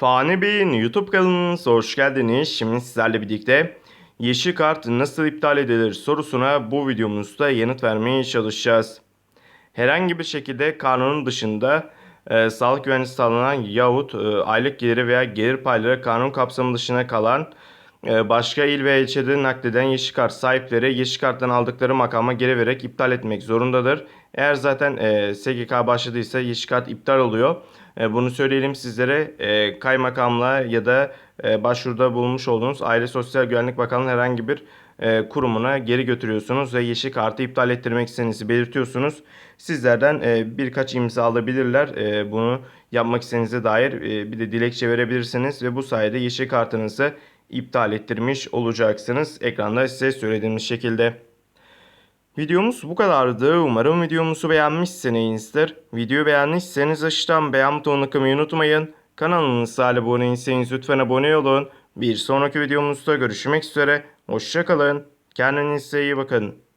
Fani Bey'in YouTube kanalınıza hoş geldiniz. Şimdi sizlerle birlikte yeşil kart nasıl iptal edilir sorusuna bu videomuzda yanıt vermeye çalışacağız. Herhangi bir şekilde kanunun dışında e, sağlık güvencesi sağlanan yahut e, aylık geliri veya gelir payları kanun kapsamı dışına kalan başka il ve ilçede nakleden yeşil kart sahipleri yeşil karttan aldıkları makama geri vererek iptal etmek zorundadır. Eğer zaten e, SGK başladıysa yeşil kart iptal oluyor. E, bunu söyleyelim sizlere. E, kaymakamlığa ya da e, başvuruda bulunmuş olduğunuz Aile Sosyal Güvenlik Bakanlığı herhangi bir e, kurumuna geri götürüyorsunuz ve yeşil kartı iptal ettirmek istediğinizi belirtiyorsunuz. Sizlerden e, birkaç imza alabilirler. E, bunu yapmak istediğinize dair e, bir de dilekçe verebilirsiniz ve bu sayede yeşil kartınızı iptal ettirmiş olacaksınız. Ekranda size söylediğimiz şekilde. Videomuz bu kadardı. Umarım videomuzu beğenmişsinizdir. Videoyu beğendiyseniz aşağıdan beğen butonuna kılmayı unutmayın. Kanalımıza abone değilseniz lütfen abone olun. Bir sonraki videomuzda görüşmek üzere. Hoşçakalın. Kendinize iyi bakın.